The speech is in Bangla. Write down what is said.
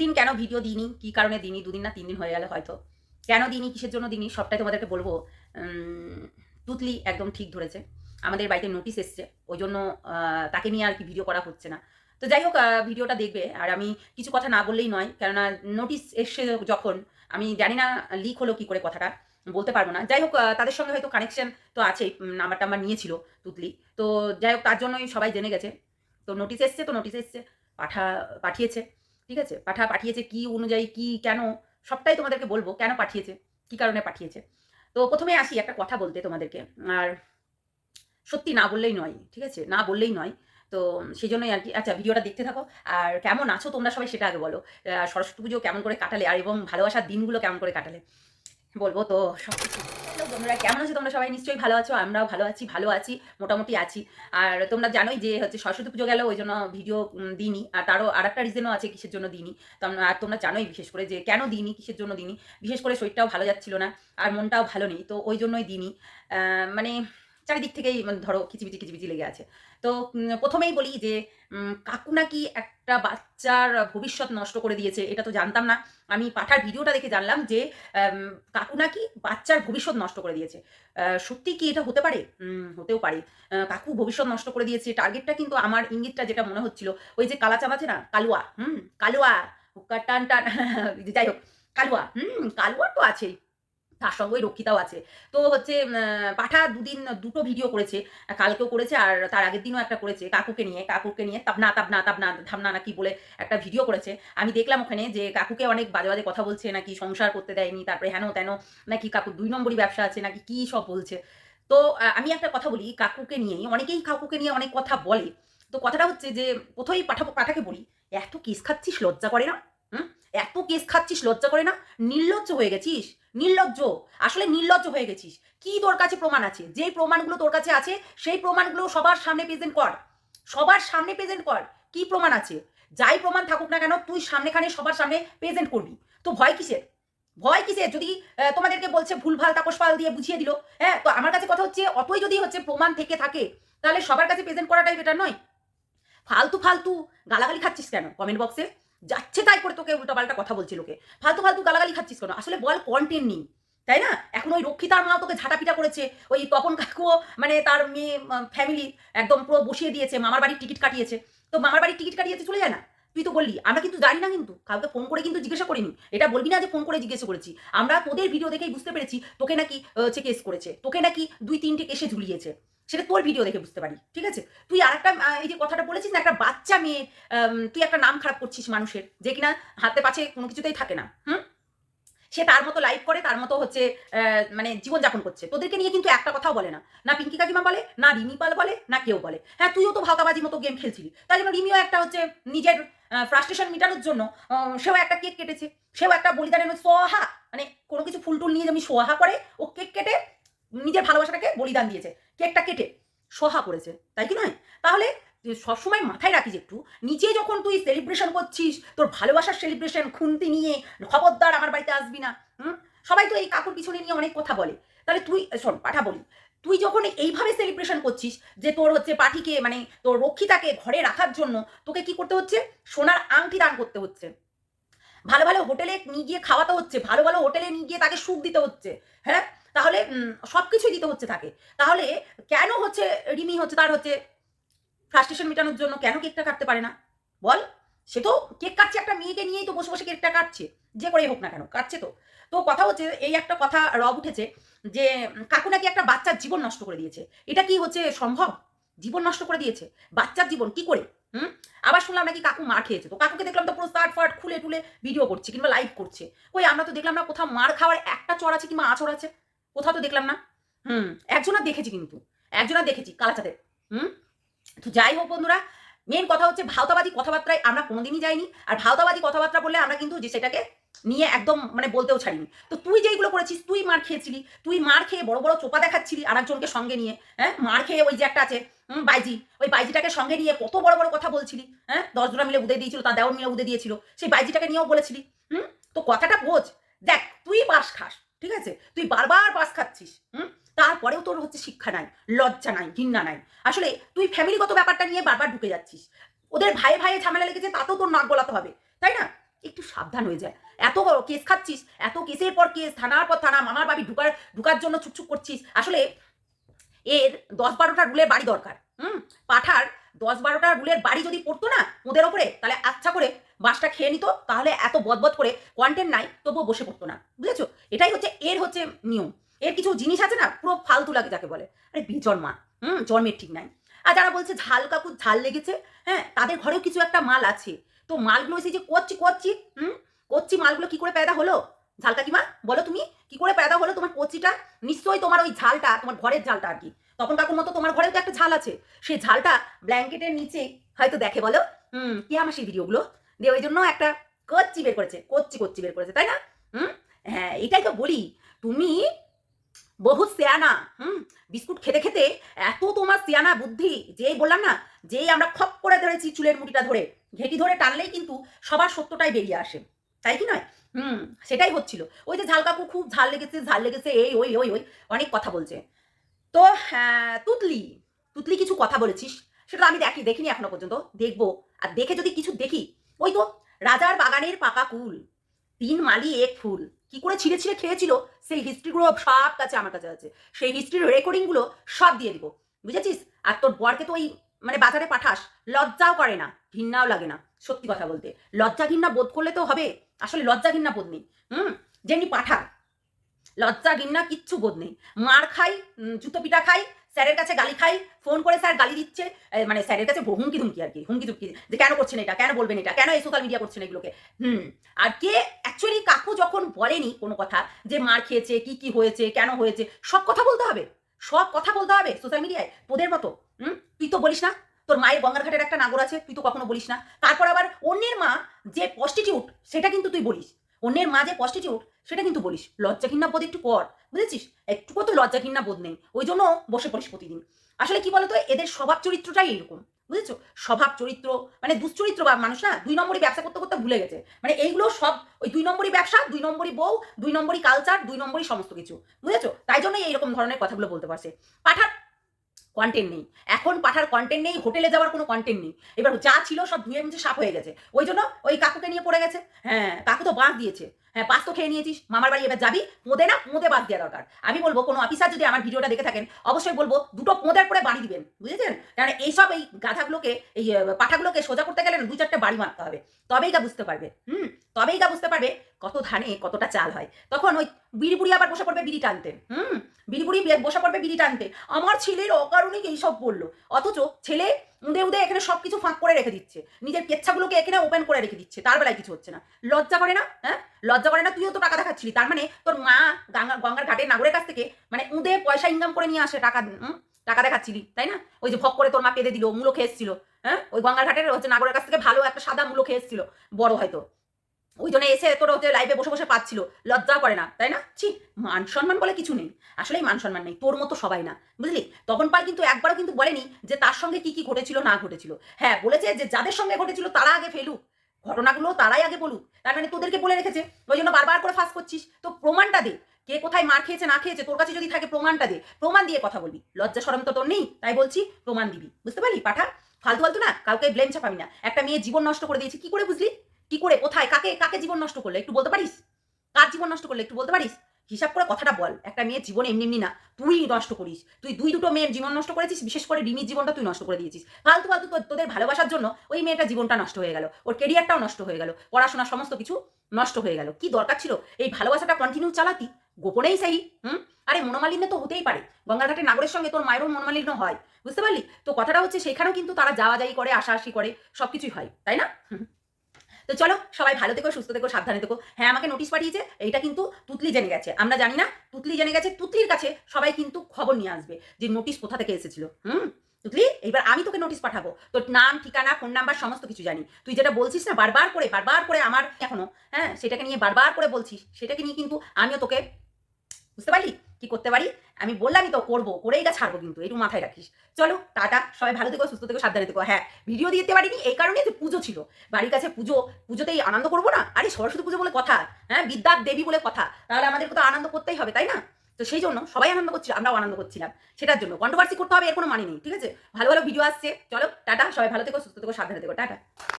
দুদিন কেন ভিডিও দিইনি? কী কারণে দিইনি? দুদিন না তিন দিন হয়ে গেল হয়তো। কেন দিইনি? কিসের জন্য দিইনি? সবটাই তোমাদেরকে বলব। তুতলি একদম ঠিক ধরেছে। আমাদের বাড়িতে নোটিশ এসছে। ওই জন্য তাকে নিয়ে আর কি ভিডিও করা হচ্ছে না। তো যাই হোক ভিডিওটা দেখবে। আর আমি কিছু কথা না বললেই নয়। কেননা নোটিশ এসছে যখন। আমি জানি না লিক হলো কি করে কথাটা। বলতে পারব না। যাই হোক তাদের সঙ্গে হয়তো কানেকশন তো আছেই। নাম্বার টাম্বার নিয়েছিল তুতলি। তো যাই হোক, তার জন্যই সবাই জেনে গেছে। তো নোটিশ এসছে, তো নোটিশ এসছে। পাঠা, পাঠিয়েছে। ঠিক আছে? পাঠা পাঠিয়েছে কি অনুযায়ী, কি, কেন? সবটাই তোমাদেরকে বলব, কেন পাঠিয়েছে? কি কারণে পাঠিয়েছে? তো প্রথমে আসি একটা কথা বলতে তোমাদেরকে। আর সত্যি না বললেই নয়, ঠিক আছে? না বললেই নয়। তো সেই জন্যই আর কি আচ্ছা ভিডিওটা দেখতে থাকো। আর কেমন আছো তোমরা সবাই সেটা আগে বলো। সরস্বতী পুজো কেমন করে কাটালে, আর এবং ভালোবাসার দিনগুলো কেমন করে কাটালে? বলব তো সব কিছু। বন্ধুরা কেমন আছো? তোমরা সবাই নিশ্চয়ই ভালো আছো, আমরাও ভালো আছি ভালো আছি, মোটামুটি আছি। আর তোমরা জানোই যে হচ্ছে সরস্বতী পুজো গেল, ওই জন্য ভিডিও দিনই আর তারও আর একটা রিজনও আছে কিসের জন্য দিইনি। তোমরা আর তোমরা জানোই বিশেষ করে যে কেন দিইনি, কিসের জন্য দিইনি। বিশেষ করে শরীরটাও ভালো যাচ্ছিল না, আর মনটাও ভালো নেই, তো ওই জন্যই দিইনি। মানে চারিদিক থেকেই মানে ধরো কিচিবিচি কিচিবিচি লেগে আছে। তো প্রথমেই বলি যে কাকু নাকি একটা বাচ্চার ভবিষ্যৎ নষ্ট করে দিয়েছে, এটা তো জানতাম না। আমি পাঠার ভিডিওটা দেখে জানলাম যে কাকু নাকি বাচ্চার ভবিষ্যৎ নষ্ট করে দিয়েছে। সত্যি কি এটা হতে পারে? হতেও পারে। কাকু ভবিষ্যৎ নষ্ট করে দিয়েছে টার্গেটটা কিন্তু আমার ইঙ্গিতটা যেটা মনে হচ্ছিল, ওই যে কালা আছে না, কালুয়া, হুম, কালুয়া টান টান, যাই হোক, কালুয়া, হুম, কালুয়া তো আছেই। তার সঙ্গে ওই রক্ষিতাও আছে। তো হচ্ছে পাঠা দুদিন, দুটো ভিডিও করেছে, কালকেও করেছে আর তার আগের দিনও একটা করেছে, কাকুকে নিয়ে কাকুকে নিয়ে তাবনা তাবনা তাবনা ধামনা নাকি বলে একটা ভিডিও করেছে। আমি দেখলাম ওখানে যে কাকুকে অনেক বাজে বাজে কথা বলছে, নাকি সংসার করতে দেয়নি, তারপরে হেন তেন, নাকি কাকুর দুই নম্বরই ব্যবসা আছে, নাকি কি সব বলছে। তো আমি একটা কথা বলি, কাকুকে নিয়েই অনেকেই কাকুকে নিয়ে অনেক কথা বলে। তো কথাটা হচ্ছে যে, প্রথমেই পাঠা, পাঠাকে বলি, এত কেস খাচ্ছিস, লজ্জা করে না? হুম? এত কেস খাচ্ছিস, লজ্জা করে না? নির্লজ্জ হয়ে গেছিস? নির্লজ্জ। আসলে নির্লজ্জ হয়ে গেছিস। কি তোর কাছে প্রমাণ আছে? যেই প্রমাণগুলো তোর কাছে আছে, সেই প্রমাণগুলো সবার সামনে প্রেজেন্ট কর। সবার সামনে প্রেজেন্ট কর। কি প্রমাণ আছে? যাই প্রমাণ থাকুক না কেন, তুই সামনেখানে সবার সামনে প্রেজেন্ট করবি। তো ভয় কিসের? ভয় কিসের? যদি তোমাদেরকে বলছে ভুলভাল তাপস পাল দিয়ে বুঝিয়ে দিল হ্যাঁ তো আমার কাছে কথা হচ্ছে, অতই যদি হচ্ছে প্রমাণ থেকে থাকে, তাহলে সবার কাছে প্রেজেন্ট করাটাই বেটার নয়? ফালতু ফালতু গালাগালি খাচ্ছিস কেন? কমেন্ট বক্সে যাচ্ছে তাই করে তোকে উল্টাপাল্টা কথা বলছি লোকে। ফালতু ফালতু গালাগালি খাচ্ছিস কেন? আসলে বল কন্টেন্ট নেই, তাই না? এখন ওই রক্ষিতার মা তোকে ঝাঁটাপিটা করেছে, ওই তপন কাকুও মানে তার মেয়ে ফ্যামিলি একদম পুরো বসিয়ে দিয়েছে, মামার বাড়ির টিকিট কাটিয়েছে। তো মামার বাড়ির টিকিট কাটিয়েছে চলে যায় না? তুই তো বললি, আমরা কিন্তু জানি না কিন্তু, কাউকে ফোন করে কিন্তু জিজ্ঞাসা করিনি। এটা বলবি না যে ফোন করে জিজ্ঞাসা করেছি। আমরা তোদের ভিডিও দেখেই বুঝতে পেরেছি তোকে নাকি হচ্ছে কেস করেছে। তোকে নাকি দুই তিনটে কেসে ঝুলিয়েছে। সেটা তোর ভিডিও দেখে বুঝতে পারি, ঠিক আছে? তুই আর একটা এই যে কথাটা বলেছিস না, একটা বাচ্চা মেয়ে তুই একটা নাম খারাপ করছিস মানুষের, যে কিনা হাতে পাছে কোনো কিছুতেই থাকে না, হুম? সে তার মতো লাইভ করে, তার মতো হচ্ছে মানে জীবনযাপন করছে। তোদেরকে নিয়ে কিন্তু একটা কথাও বলে না। না পিঙ্কি কাকিমা বলে, না রিমি পাল বলে, না কেউ বলে। হ্যাঁ তুইও তো ভাওতাবাজি মতো গেম খেলছিলি। তাই জন্য রিমিও একটা হচ্ছে নিজের ফ্রাস্ট্রেশন মেটানোর জন্য সেও একটা কেক কেটেছে। সেও একটা বলিদানের সোহা মানে কোনো কিছু ফুল টুল নিয়ে যেমনি সোহা করে, ও কেক কেটে নিজের ভালোবাসাটাকে বলিদান দিয়েছে। কেকটা কেটে সোহা করেছে, তাই কি নয়? তাহলে সবসময় মাথায় রাখিস একটু নিজে যখন তুই সেলিব্রেশন করছিস, তোর ভালোবাসার সেলিব্রেশন খুন্তি নিয়ে খবরদার আমার বাড়িতে আসবি না, হুম? সবাই তো এই কাকুর পিছনে নিয়ে অনেক কথা বলে। তাহলে তুই শোন, পাঠা বলি, তুই যখন এইভাবে সেলিব্রেশন করছিস যে তোর হচ্ছে পাঠিকে মানে তোর রক্ষিতাকে ঘরে রাখার জন্য তোকে কি করতে হচ্ছে? সোনার আংটি দান করতে হচ্ছে। ভালো ভালো হোটেলে নিয়ে গিয়ে খাওয়াতে হচ্ছে, ভালো ভালো হোটেলে নিয়ে গিয়ে তাকে সুখ দিতে হচ্ছে হ্যাঁ? তাহলে সব কিছুই দিতে হচ্ছে তাকে। তাহলে কেন হচ্ছে রিমি হচ্ছে তার হচ্ছে ফ্রাস্ট্রেশন মেটানোর জন্য কেন কেকটা কাটতে পারে না? বল। সে তো কেক কাটছে একটা মেয়েকে নিয়েই তো বসে বসে কেকটা কাটছে। যে করেই হোক না কেন কাটছে তো। তো কথা হচ্ছে এই একটা কথা রব উঠেছে যে কাকু নাকি একটা বাচ্চার জীবন নষ্ট করে দিয়েছে। এটা কি হচ্ছে সম্ভব? জীবন নষ্ট করে দিয়েছে? বাচ্চার জীবন কি করে? হুম? আবার শুনলাম নাকি কাকু মার খেয়েছে। তো কাকুকে দেখলাম তো পুরো স্টার্ট ফাট খুলে টুলে ভিডিও করছে কিংবা লাইভ করছে। কই আমরা তো দেখলাম না কোথাও মার খাওয়ার একটা চর আছে কিংবা আচর আছে। কোথাও তো দেখলাম না। হুম একজনা দেখেছি কিন্তু একজনা দেখেছি কালাচাঁদের। হুম তো যাই হোক বন্ধুরা মেন কথা হচ্ছে ভাওতাবাদী কথাবার্তায় আমরা কোনোদিনই যাইনি আর ভাওতাবাদী কথাবার্তা বললে আমরা কিন্তু যে সেটাকে নিয়ে একদম মানে বলতেও ছাড়িনি। তো তুই যেইগুলো করেছিস তুই মার খেয়েছিলি তুই মার খেয়ে বড় বড় চোপা দেখাচ্ছিলি আরেকজনকে সঙ্গে নিয়ে হ্যাঁ মার খেয়ে ওই যে একটা আছে হুম, বাইজি ওই বাইজিটাকে সঙ্গে নিয়ে কত বড় বড় কথা বলছিলি হ্যাঁ দশজনা মিলে উদে দিয়েছিল তার দেওয়ার মিলে উদে দিয়েছিল সেই বাইজিটাকে নিয়েও বলেছিলি হুম তো কথাটা বোঝ। দেখ তুই বাস খাস ঠিক আছে? তুই বারবার বাস খাচ্ছিস, হুম? তারপরেও তোর হচ্ছে শিক্ষা নাই, লজ্জা নাই, ঘৃণা নাই। আসলে তুই ফ্যামিলিগত ব্যাপারটা নিয়ে বারবার ঢুকে যাচ্ছিস। ওদের ভাই ভাইয়ে ঝামেলা লেগেছে, তাতেও তোর নাক গলাতে হবে, তাই না? একটু সাবধান হয়ে যায়। এত কেস খাচ্ছিস, এত কেসের পর কেস থানার পর থানা, মামার বাড়ি ঢুকার ঢুকার জন্য ছুকছুক করছিস। আসলে এর দশ বারোটা রুলের বাড়ি দরকার, হুম? পাঠার দশ বারোটা রুলের বাড়ি যদি পড়তো না, ওদের ওপরে, তাহলে আচ্ছা করে বাসটা খেয়ে নিত, তাহলে এত বদবদ করে কন্টেন্ট নাই, তবুও বসে পড়তো না, বুঝেছ? এটাই হচ্ছে, এর হচ্ছে নিয়ম। এর কিছু জিনিস আছে না, পুরো ফালতু লাগে যাকে বলে। আরে বিজন্মা হুম, জন্মের ঠিক নাই। আর যারা বলছে ঝাল কাকু, ঝাল লেগেছে হ্যাঁ তাদের ঘরেও কিছু একটা মাল আছে। তো মালগুলো এসে যে করছি করছি হুম করছি মালগুলো কি করে পেদা হলো? ঝাল কাকিমা, বলো তুমি, কি করে পেদা হলো তোমার কচিটা নিশ্চয়ই তোমার ওই ঝালটা, তোমার ঘরের ঝালটা আর কি। তখন কাকুর মতো তোমার ঘরেও তো একটা ঝাল আছে। সেই ঝালটা ব্ল্যাঙ্কেটের নিচে হয়তো দেখে বলো, হুম, কি আমার সেই ভিডিওগুলো দিয়ে ওই জন্য একটা কচ্চি বের করেছে কচ্চি কচ্চি বের করেছে তাই না? হুম? হ্যাঁ এটাই তো বলি। তুমি বহু সেয়ানা হুম? বিস্কুট খেতে খেতে এত তোমার সিয়ানা বুদ্ধি যেই বললাম না যেই আমরা খপ করে ধরেছি চুলের মুটিটা ধরে ঘেটি ধরে টানলেই কিন্তু সবার সত্যটাই বেরিয়ে আসে তাই কি নয়? হুম সেটাই হচ্ছিল। ওই যে ঝাল কাকু খুব ঝাল লেগেছে ঝাল লেগেছে এই ওই ওই ওই অনেক কথা বলছে। তো হ্যাঁ, তুতলি তুতলি কিছু কথা বলেছিস? সেটা আমি দেখি দেখিনি এখনও পর্যন্ত দেখব। আর দেখে যদি কিছু দেখি ওই তো, রাজার বাগানের পাকা কুল। তিন মালি, এক ফুল। কি করে ছিঁড়ে ছিঁড়ে খেয়েছিল? সেই হিস্ট্রিগুলো সব কাছে আমার কাছে আছে। সেই হিস্ট্রির রেকর্ডিংগুলো সব দিয়ে দিব। বুঝেছিস? আর তোর বরকে তো ওই মানে বাজারে পাঠাস, লজ্জাও করে না, ঘৃণাও লাগে না, সত্যি কথা বলতে। লজ্জা ঘৃণা বোধ করলে তো হবে, আসলে লজ্জা ঘৃণা বোধ নেই। হুম? যেমনি পাঠা লজ্জা ঘৃণা কিচ্ছু বোধ নেই। মার খাই জুতো পিটা খাই স্যারের কাছে গালি খাই ফোন করে স্যার গালি দিচ্ছে মানে স্যারের কাছে হুমকি ধুমকি আর কি, হুমকি ধুমকি যে কেন করছেন এটা, কেন বলবেন এটা, কেন এই সোশ্যাল মিডিয়া করছেন এগুলোকে? হুম, আর কে অ্যাকচুয়ালি কাকু যখন বলেনি কোনো কথা, যে মার খেয়েছে, কি কি হয়েছে, কেন হয়েছে, সব কথা বলতে হবে, সব কথা বলতে হবে সোশ্যাল মিডিয়ায় তোদের মতো, হুম, তুই তো বলিস না, তোর মায়ের গঙ্গার ঘাটের একটা নাগর আছে, তুই তো কখনো বলিস না, তারপর আবার অন্যের মা যে প্রস্টিটিউট সেটা কিন্তু তুই বলিস, অন্যের মা যে প্রস্টিটিউট সেটা কিন্তু বলিস। লজ্জা ঘৃণা বোধ একটু কর, বুঝেছিস? একটুকু তো লজ্জা ঘৃণা বোধ নেই। ওই জন্য বসে পড়িস প্রতিদিন। আসলে কি বলতো, এদের স্বভাব চরিত্রটাই এরকম, বুঝেছ? স্বভাব চরিত্র মানে দুশ্চরিত্র বা মানুষ না, দুই নম্বরই ব্যবসা করতে করতে ভুলে গেছে। মানে এইগুলো সব, ওই দুই নম্বরই ব্যবসা, দুই নম্বরই বউ, দুই নম্বরই কালচার দুই নম্বরই সমস্ত কিছু, বুঝেছ? তাই জন্যই এইরকম ধরনের কথাগুলো বলতে পারছে। পাঠার কন্টেন্ট নেই। এখন পাঠার কন্টেন্ট নেই হোটেলে যাওয়ার কোনো কন্টেন্ট নেই। এবার যা ছিল সব ধুয়ে মুছে সাফ হয়ে গেছে। ওই জন্য ওই কাকুকে নিয়ে পড়ে গেছে। হ্যাঁ কাকু তো বাঁশ দিয়েছে। হ্যাঁ পাঁচ তো খেয়ে নিয়েছিস। মামার বাড়ি এবার যাবি, পোঁদে না, পোঁদে বাদ দেওয়া দরকার। আমি বলব, কোনো অফিসার যদি আমার ভিডিওটা দেখে থাকেন, অবশ্যই বলব, দুটো পোঁদের করে বাড়ি দিবেন, বুঝেছেন? কারণ এইসব এই গাধাগুলোকে, এই পাঠাগুলোকে সোজা করতে গেলে দুই চারটে বাড়ি মারতে হবে। তবেই গা বুঝতে পারবে, হুম? তবেই গা বুঝতে পারবে কত ধানে কতটা চাল হয়। তখন ওই বিড়ি বুড়ি আবার বসে পড়বে বিড়ি টানতে। হুম? বিড়ি বুড়ি বসে পড়বে বিড়ি টানতে। আমার ছেলের অকারণে এইসব বলল। অথচ ছেলে উদে উদে এখানে সব কিছু ফাঁক করে রেখে দিচ্ছে। নিজের কেচ্ছাগুলোকে এখানে ওপেন করে রেখে দিচ্ছে। তার বেলায় কিছু হচ্ছে না। লজ্জা করে না? হ্যাঁ? লজ্জা করে না? তুইও তো টাকা দেখাচ্ছিলি। তার মানে তোর মা গঙ্গা, গঙ্গার ঘাটের নাগরের কাছ থেকে মানে উদে পয়সা ইনকাম করে নিয়ে আসে টাকা টাকা দেখাচ্ছিলি, তাই না? ওই যে ভক করে তোর মা পেদে দিল, মূলো খেয়ে হ্যাঁ? ওই গঙ্গার ঘাটের হচ্ছে নাগরের কাছ থেকে ভালো একটা সাদা মূলো খেয়ে এসেছিল। বড় হয়তো ওই জন্য এসে তোর হচ্ছে লাইভে বসে বসে পাচ্ছিল। লজ্জাও করে না, তাই না? ছি, মান সম্মান বলে কিছু নেই। আসলেই মান সম্মান নেই, তোর মতো সবাই না, বুঝলি? তখন পাল কিন্তু একবারও কিন্তু বলেনি যে তার সঙ্গে কি কি ঘটেছিল, না ঘটেছিল। হ্যাঁ বলেছে যে যাদের সঙ্গে ঘটেছিল তারা আগে ফেলুক, ঘটনাগুলো তারাই আগে বলুক। তার মানে তোদেরকে বলে রেখেছে, ওই জন্য বারবার করে ফাঁস করছিস। তো প্রমাণটা দে, কে কোথায় মার খেয়েছে, না খেয়েছে, তোর কাছে যদি থাকে প্রমাণটা দে, প্রমাণ দিয়ে কথা বলবি। লজ্জা সরম তো তোর নেই, তাই বলছি প্রমাণ দিবি, বুঝতে পারলি? পাঠা, ফালতু ফালতু না, কাউকে ব্লেম চাপাবি না। একটা মেয়ে জীবন নষ্ট করে দিয়েছে, কি করে বুঝলি? কি করে, কোথায়, কাকে কাকে জীবন নষ্ট করলে, একটু বলতে পারিস? কার জীবন নষ্ট করলে, একটু বলতে পারিস? হিসাব করে কথাটা বল, একটা মেয়ের জীবন এমনি এমনি না, তুই নষ্ট করিস, তুই, দুই দুটো মেয়ের জীবন নষ্ট করেছিস, বিশেষ করে রিমির জীবনটা তুই নষ্ট করে দিয়েছিস। ফালতু ফালতু তোদের ভালোবাসার জন্য ওই মেয়েটার জীবনটা নষ্ট হয়ে গেল, ওর কেরিয়ারটাও নষ্ট হয়ে গেল, পড়াশোনা সমস্ত কিছু নষ্ট হয়ে গেল। কি দরকার ছিল? এই ভালোবাসাটা কন্টিনিউ চালাতি? গোপনেই সেই, হুম? আরে মনোমালিন্য তো হতেই পারে, গঙ্গাঘাটের নাগরের সঙ্গে তোর মায়েরও মনোমালিন্য হয়, বুঝতে পারলি? তো কথাটা হচ্ছে সেখানেও কিন্তু তারা যাওয়া যাই করে আশাআশি করে, সবকিছুই হয়, তাই না। তো চলো সবাই ভালো থেকো, সুস্থ থেকো, সাবধানে থেকো। হ্যাঁ আমাকে নোটিশ পাঠিয়েছে, এইটা কিন্তু তুতলি জেনে গেছে। আমরা জানি না, তুতলি জেনে গেছে, তুতলির কাছে সবাই কিন্তু খবর নিয়ে আসবে যে নোটিশ কোথা থেকে এসেছিল। হুম? তুতলি এইবার আমি তোকে নোটিশ পাঠাবো। তোর নাম, ঠিকানা ফোন নাম্বার সমস্ত কিছু জানি। তুই যেটা বলছিস না, বারবার করে বারবার করে আমার, এখনও হ্যাঁ সেটাকে নিয়ে বারবার করে বলছিস, সেটাকে নিয়ে কিন্তু আমিও তোকে, বুঝতে পারলি? কি করতে পারি? আমি বললামই তো করব, করেই গা ছাড়বো কিন্তু একটু মাথায় রাখিস। চলো, টাটা, সবাই ভালো থেকো, সুস্থ থেকো, সাবধানে থেকো। হ্যাঁ ভিডিও দিতে পারিনি, এই কারণে যে পুজো ছিল। বাড়ির কাছে পুজো, পুজোতেই আনন্দ করব না? আরে সরস্বতী পুজো বলে কথা হ্যাঁ বিদ্যার দেবী বলে কথা, তাহলে আমাদেরকে তো আনন্দ করতেই হবে, তাই না? তো সেই জন্য সবাই আনন্দ করছিল, আমরাও আনন্দ করছিলাম, সেটার জন্য। কন্ট্রোভার্সি করতে হবে, এর কোনো মানে নেই, ঠিক আছে? ভালো ভালো ভিডিও আসছে, চলো, টাটা, সবাই ভালো থেকো, সুস্থ থেকো, সাবধানে থেকো, টাটা।